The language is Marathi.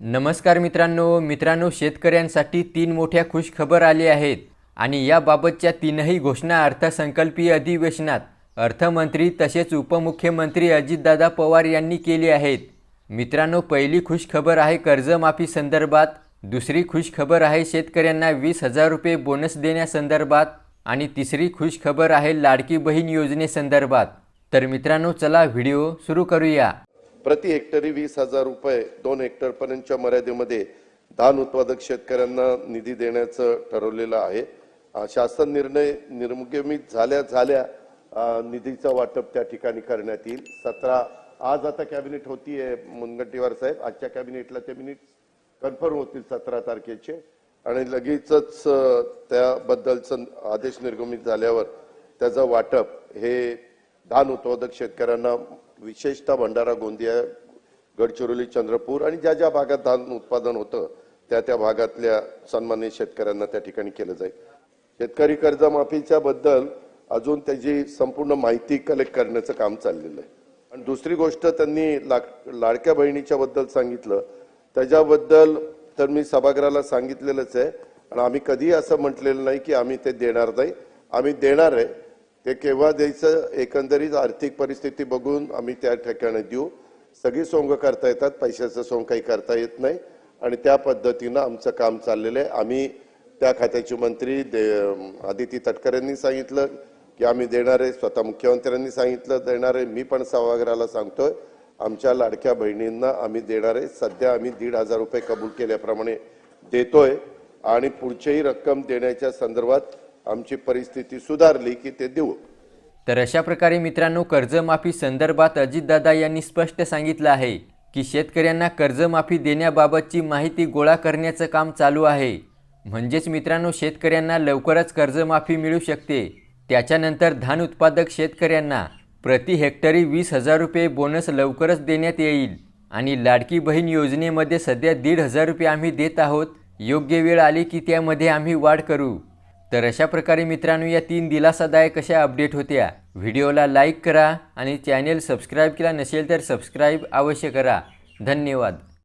नमस्कार मित्रांनो मित्रांनो शेतकऱ्यांसाठी तीन मोठ्या खुश खबर आली आहेत. आणि याबाबतच्या तीनही घोषणा अर्थसंकल्पीय अधिवेशनात अर्थमंत्री तसेच उपमुख्यमंत्री अजितदादा पवार यांनी केली आहेत. मित्रांनो पहिली खुश खबर आहे कर्जमाफी संदर्भात दुसरी खुश खबर आहे शेतकऱ्यांना वीस हजार रुपये बोनस देण्यासंदर्भात आणि तिसरी खुश खबर आहे लाडकी बहीण योजनेसंदर्भात. तर मित्रांनो चला व्हिडिओ सुरू करूया. प्रति हेक्टरी वीस हजार रुपये दोन हेक्टर पर्यंतच्या मर्यादेमध्ये धान उत्पादक शेतकऱ्यांना निधी देण्याचं ठरवलेलं आहे. शासन निर्णय निर्गमित झाल्या झाल्या निधीचं वाटप त्या ठिकाणी करण्यात येईल. सतरा आज आता कॅबिनेट होतीये मुनगंटीवार साहेब. आजच्या कॅबिनेटला ते मिनिट कन्फर्म होतील सतरा तारखेचे. आणि लगेचच त्याबद्दलचं आदेश निर्गमित झाल्यावर त्याचं वाटप हे धान उत्पादक शेतकऱ्यांना विशेषतः भंडारा गोंदिया गडचिरोली चंद्रपूर आणि ज्या ज्या भागात धान उत्पादन होतं त्या त्या भागातल्या सन्मानित शेतकऱ्यांना त्या ठिकाणी केलं जाईल. शेतकरी कर्जमाफीच्या बद्दल अजून त्याची संपूर्ण माहिती कलेक्ट करण्याचं काम चाललेलं आहे. आणि दुसरी गोष्ट त्यांनी लाक- लाडक्या बहिणीच्या बद्दल सांगितलं. त्याच्याबद्दल तर मी सभागृहाला सांगितलेलंच आहे. आणि आम्ही कधीही असं म्हटलेलं नाही की आम्ही ते देणार नाही. आम्ही देणार आहे. ते केव्हा द्यायचं एकंदरीत आर्थिक परिस्थिती बघून आम्ही त्या ठिकाणी देऊ. सगळी सोंग करता येतात पैशाचं सोंग काही करता येत नाही. आणि त्या पद्धतीनं आमचं काम चाललेलं आहे. आम्ही त्या खात्याचे मंत्री दे आदिती तटकरेंनी सांगितलं की आम्ही देणार आहे स्वतः मुख्यमंत्र्यांनी सांगितलं देणार आहे. मी पण सभागृहाला सांगतोय आमच्या लाडक्या बहिणींना आम्ही देणार आहे. सध्या आम्ही दीड हजार रुपये कबूल केल्याप्रमाणे देतोय. आणि पुढचीही रक्कम देण्याच्या संदर्भात आमची परिस्थिती सुधारली की ते देऊ. तर अशा प्रकारे मित्रांनो कर्जमाफी संदर्भात अजितदादा यांनी स्पष्ट सांगितलं आहे की शेतकऱ्यांना कर्जमाफी देण्याबाबतची माहिती गोळा करण्याचं काम चालू आहे. म्हणजेच मित्रांनो शेतकऱ्यांना लवकरच कर्जमाफी मिळू शकते. त्याच्यानंतर धान उत्पादक शेतकऱ्यांना प्रति हेक्टरी वीस हजार रुपये बोनस लवकरच देण्यात येईल आणि लाडकी बहीण योजनेमध्ये सध्या दीड हजार रुपये आम्ही देत आहोत. योग्य वेळ आली की त्यामध्ये आम्ही वाढ करू. तर अशा प्रकारे मित्रांनो या तीन दिलासादायक अशा अपडेट होत्या. व्हिडिओला लाईक करा आणि चॅनेल सबस्क्राईब केला नसेल तर सबस्क्राईब अवश्य करा. धन्यवाद.